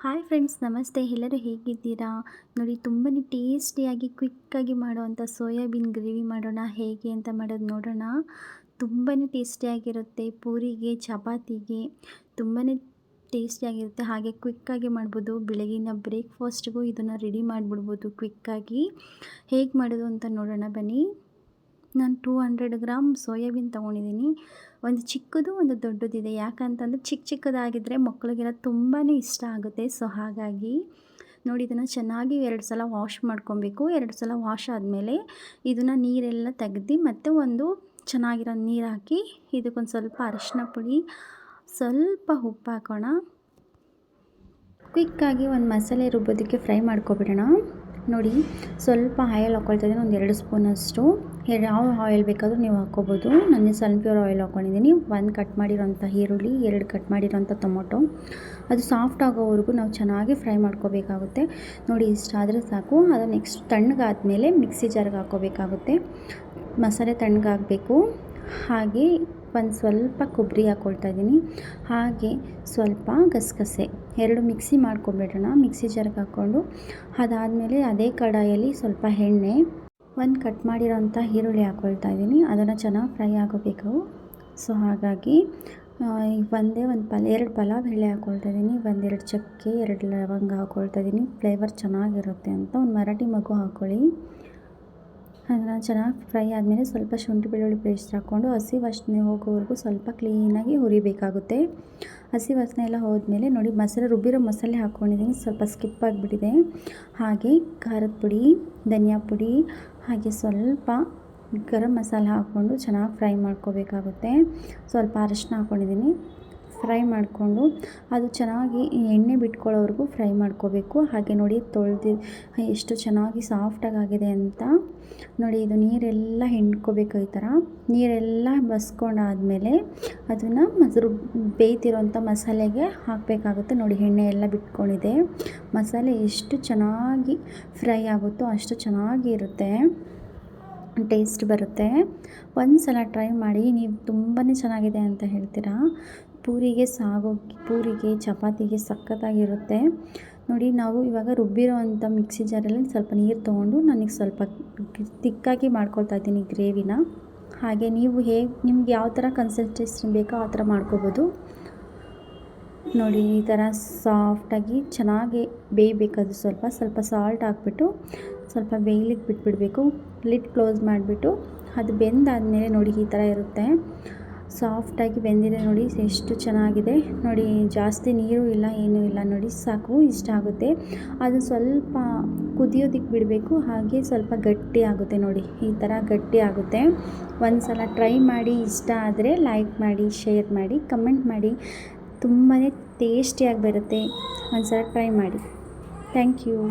Hi friends, ನಮಸ್ತೆ. ಎಲ್ಲರೂ ಹೇಗಿದ್ದೀರಾ? ನೋಡಿ ತುಂಬಾ ಟೇಸ್ಟಿಯಾಗಿ, ಕ್ವಿಕ್ಕಾಗಿ ಮಾಡುವಂಥ ಸೋಯಾಬೀನ್ ಗ್ರೇವಿ ಮಾಡೋಣ, ಹೇಗೆ ಅಂತ ಮಾಡೋದು ನೋಡೋಣ. ತುಂಬಾ ಟೇಸ್ಟಿಯಾಗಿರುತ್ತೆ. ಪೂರಿಗೆ, ಚಪಾತಿಗೆ ತುಂಬಾ ಟೇಸ್ಟಿಯಾಗಿರುತ್ತೆ. ಹಾಗೆ ಕ್ವಿಕ್ಕಾಗಿ ಮಾಡ್ಬೋದು. ಬೆಳಗಿನ ಬ್ರೇಕ್ಫಾಸ್ಟ್ಗೂ ಇದನ್ನು ರೆಡಿ ಮಾಡಿಬಿಡ್ಬೋದು ಕ್ವಿಕ್ಕಾಗಿ. ಹೇಗೆ ಮಾಡೋದು ಅಂತ ನೋಡೋಣ ಬನ್ನಿ. ನಾನು ಟೂ ಹಂಡ್ರೆಡ್ ಗ್ರಾಮ್ ಸೋಯಾಬೀನ್ ತೊಗೊಂಡಿದ್ದೀನಿ. ಒಂದು ಚಿಕ್ಕದು, ಒಂದು ದೊಡ್ಡದಿದೆ. ಯಾಕಂತಂದರೆ ಚಿಕ್ಕ ಚಿಕ್ಕದಾಗಿದ್ದರೆ ಮಕ್ಕಳಿಗೆಲ್ಲ ತುಂಬಾ ಇಷ್ಟ ಆಗುತ್ತೆ. ಸೊ, ಹಾಗಾಗಿ ನೋಡಿ, ಇದನ್ನು ಚೆನ್ನಾಗಿ ಎರಡು ಸಲ ವಾಶ್ ಮಾಡ್ಕೊಬೇಕು. ಎರಡು ಸಲ ವಾಶ್ ಆದಮೇಲೆ ಇದನ್ನು ನೀರೆಲ್ಲ ತೆಗ್ದು ಮತ್ತು ಒಂದು ಚೆನ್ನಾಗಿರೋ ನೀರು ಹಾಕಿ ಇದಕ್ಕೊಂದು ಸ್ವಲ್ಪ ಅರಿಶಿನ ಪುಡಿ, ಸ್ವಲ್ಪ ಉಪ್ಪು ಹಾಕೋಣ. ಕ್ವಿಕ್ಕಾಗಿ ಒಂದು ಮಸಾಲೆ ರುಬ್ಬೋದಕ್ಕೆ ಫ್ರೈ ಮಾಡ್ಕೊಬಿಡೋಣ. ನೋಡಿ, ಸ್ವಲ್ಪ ಆಯಿಲ್ ಹಾಕ್ಕೊಳ್ತಾ ಇದ್ದೀನಿ, ಒಂದು ಎರಡು ಸ್ಪೂನಷ್ಟು. ಯಾವ ಆಯಿಲ್ ಬೇಕಾದರೂ ನೀವು ಹಾಕ್ಕೋಬೋದು. ನಾನು ಸನ್ಫ್ಲವರ್ ಆಯಿಲ್ ಹಾಕ್ಕೊಂಡಿದ್ದೀನಿ ಒಂದು ಕಟ್ ಮಾಡಿರೋಂಥ ಈರುಳ್ಳಿ, ಎರಡು ಕಟ್ ಮಾಡಿರೋಂಥ ಟೊಮೊಟೊ. ಅದು ಸಾಫ್ಟ್ ಆಗೋವರೆಗೂ ನಾವು ಚೆನ್ನಾಗಿ ಫ್ರೈ ಮಾಡ್ಕೋಬೇಕಾಗುತ್ತೆ. ನೋಡಿ ಇಷ್ಟಾದರೆ ಸಾಕು. ಅದು ನೆಕ್ಸ್ಟ್ ತಣ್ಣಗಾದ್ಮೇಲೆ ಮಿಕ್ಸಿ ಜಾರ್ಗೆ ಹಾಕ್ಕೋಬೇಕಾಗುತ್ತೆ. ಮಸಾಲೆ ತಣ್ಣಗಾಗಬೇಕು. ಹಾಗೆ ಒಂದು ಸ್ವಲ್ಪ ಕೊಬ್ಬರಿ ಹಾಕ್ಕೊಳ್ತಾ ಇದ್ದೀನಿ. ಹಾಗೆ ಸ್ವಲ್ಪ ಗಸಗಸೆ, ಎರಡು ಮಿಕ್ಸಿ ಮಾಡ್ಕೊಂಬಿಡೋಣ. ಮಿಕ್ಸಿ ಜಾರ್ಗೆ ಹಾಕ್ಕೊಂಡು ಅದಾದಮೇಲೆ ಅದೇ ಕಡಾಯಲ್ಲಿ ಸ್ವಲ್ಪ ಎಣ್ಣೆ, ಒಂದು ಕಟ್ ಮಾಡಿರೋಂಥ ಈರುಳ್ಳಿ ಹಾಕ್ಕೊಳ್ತಾ ಇದ್ದೀನಿ. ಅದನ್ನು ಚೆನ್ನಾಗಿ ಫ್ರೈ ಆಗೋಬೇಕು. ಸೊ, ಹಾಗಾಗಿ ಒಂದೇ ಒಂದು ಪಲ ಎರಡು ಪಲಾವ್ ಎಳೆ ಹಾಕ್ಕೊಳ್ತಾ ಇದ್ದೀನಿ. ಒಂದೆರಡು ಚಕ್ಕೆ, ಎರಡು ಲವಂಗ ಹಾಕ್ಕೊಳ್ತಾ ಇದ್ದೀನಿ. ಫ್ಲೇವರ್ ಚೆನ್ನಾಗಿರುತ್ತೆ ಅಂತ. ಒಂದು ಮರಾಠಿ ಮಗು ಹಾಕ್ಕೊಳ್ಳಿ ಅದನ್ನು ಚೆನ್ನಾಗಿ ಫ್ರೈ ಆದಮೇಲೆ ಸ್ವಲ್ಪ ಶುಂಠಿ ಬೆಳ್ಳುಳ್ಳಿ ಪೇಸ್ಟ್ ಹಾಕ್ಕೊಂಡು ಹಸಿ ವಾಸನೆ ಹೋಗೋವರೆಗೂ ಸ್ವಲ್ಪ ಕ್ಲೀನಾಗಿ ಹುರಿಬೇಕಾಗುತ್ತೆ. ಹಸಿ ವಾಸನೆ ಎಲ್ಲ ಹೋದ್ಮೇಲೆ ನೋಡಿ ಮಸಾಲೆ ರುಬ್ಬಿರೋ ಮಸಾಲೆ ಹಾಕ್ಕೊಂಡಿದ್ದೀನಿ ಸ್ವಲ್ಪ ಸ್ಕಿಪ್ ಆಗಿಬಿಟ್ಟಿದೆ. ಹಾಗೆ ಖಾರದ ಪುಡಿ, ಧನಿಯಾ ಪುಡಿ, ಹಾಗೆ ಸ್ವಲ್ಪ ಗರಂ ಮಸಾಲೆ ಹಾಕ್ಕೊಂಡು ಚೆನ್ನಾಗಿ ಫ್ರೈ ಮಾಡ್ಕೋಬೇಕಾಗುತ್ತೆ. ಸ್ವಲ್ಪ ಅರಶಿನ ಹಾಕ್ಕೊಂಡಿದ್ದೀನಿ ಫ್ರೈ ಮಾಡಿಕೊಂಡು ಅದು ಚೆನ್ನಾಗಿ ಎಣ್ಣೆ ಬಿಟ್ಕೊಳ್ಳೋವರೆಗೂ ಫ್ರೈ ಮಾಡ್ಕೋಬೇಕು. ಹಾಗೆ ನೋಡಿ ತೊಳೆದು ಎಷ್ಟು ಚೆನ್ನಾಗಿ ಸಾಫ್ಟಾಗಿ ಆಗಿದೆ ಅಂತ. ನೋಡಿ ಇದು ನೀರೆಲ್ಲ ಹಿಂಡ್ಕೋಬೇಕು ಈ ಥರ. ನೀರೆಲ್ಲ ಬಸ್ಕೊಂಡಾದಮೇಲೆ ಅದನ್ನು ಮೊಸರು ಬೇಯ್ತಿರೋಂಥ ಮಸಾಲೆಗೆ ಹಾಕಬೇಕಾಗುತ್ತೆ. ನೋಡಿ ಎಣ್ಣೆ ಎಲ್ಲ ಬಿಟ್ಕೊಂಡಿದೆ. ಮಸಾಲೆ ಎಷ್ಟು ಚೆನ್ನಾಗಿ ಫ್ರೈ ಆಗುತ್ತೋ ಅಷ್ಟು ಚೆನ್ನಾಗಿ ಇರುತ್ತೆ. ಟೇಸ್ಟ್ ಬರುತ್ತೆ. ಒಂದು ಸಲ ಟ್ರೈ ಮಾಡಿ, ನೀವು ತುಂಬಾ ಚೆನ್ನಾಗಿದೆ ಅಂತ ಹೇಳ್ತೀರಾ? ಪೂರಿಗೆ ಸಾಗೋ, ಪೂರಿಗೆ ಚಪಾತಿಗೆ ಸಖತ್ತಾಗಿರುತ್ತೆ ನೋಡಿ, ನಾವು ಇವಾಗ ರುಬ್ಬಿರೋ ಅಂಥ ಮಿಕ್ಸಿ ಜಾರಲ್ಲಿ ಸ್ವಲ್ಪ ನೀರು ತೊಗೊಂಡು ನನಗೆ ಸ್ವಲ್ಪ ತಿಕ್ಕಾಗಿ ಮಾಡ್ಕೊಳ್ತಾ ಇದ್ದೀನಿ ಗ್ರೇವಿನ. ಹಾಗೆ ನೀವು ಹೇಗೆ ನಿಮ್ಗೆ ಯಾವ ಥರ ಕನ್ಸಿಸ್ಟೆನ್ಸಿ ಬೇಕೋ ಆ ಥರ ಮಾಡ್ಕೋಬೋದು. ನೋಡಿ, ಈ ಥರ ಸಾಫ್ಟಾಗಿ ಚೆನ್ನಾಗಿ ಬೇಯಬೇಕದು ಸ್ವಲ್ಪ. ಸ್ವಲ್ಪ ಸಾಲ್ಟ್ ಹಾಕ್ಬಿಟ್ಟು ಸ್ವಲ್ಪ ಬೇಯ್ಲಿಕ್ಕೆ ಬಿಟ್ಬಿಡಬೇಕು. ಲಿಡ್ ಕ್ಲೋಸ್ ಮಾಡಿಬಿಟ್ಟು ಅದು ಬೆಂದಾದಮೇಲೆ ನೋಡಿ ಈ ಥರ ಇರುತ್ತೆ. ಸಾಫ್ಟಾಗಿ ಬೆಂದಿದೆ ನೋಡಿ, ಎಷ್ಟು ಚೆನ್ನಾಗಿದೆ. ನೋಡಿ, ಜಾಸ್ತಿ ನೀರು ಇಲ್ಲ, ಏನೂ ಇಲ್ಲ ನೋಡಿ, ಸಾಕು, ಇಷ್ಟ ಆಗುತ್ತೆ. ಅದು ಸ್ವಲ್ಪ ಕುದಿಯೋದಕ್ಕೆ ಬಿಡಬೇಕು, ಹಾಗೆ ಸ್ವಲ್ಪ ಗಟ್ಟಿ ಆಗುತ್ತೆ ನೋಡಿ, ಈ ಥರ ಗಟ್ಟಿ ಆಗುತ್ತೆ. ಒಂದು ಸಲ ಟ್ರೈ ಮಾಡಿ, ಇಷ್ಟ ಆದರೆ ಲೈಕ್ ಮಾಡಿ, ಶೇರ್ ಮಾಡಿ, ಕಮೆಂಟ್ ಮಾಡಿ. ತುಂಬಾ ಟೇಸ್ಟಿಯಾಗಿ ಬರುತ್ತೆ. ಒಂದು ಸಲ ಟ್ರೈ ಮಾಡಿ. Thank you.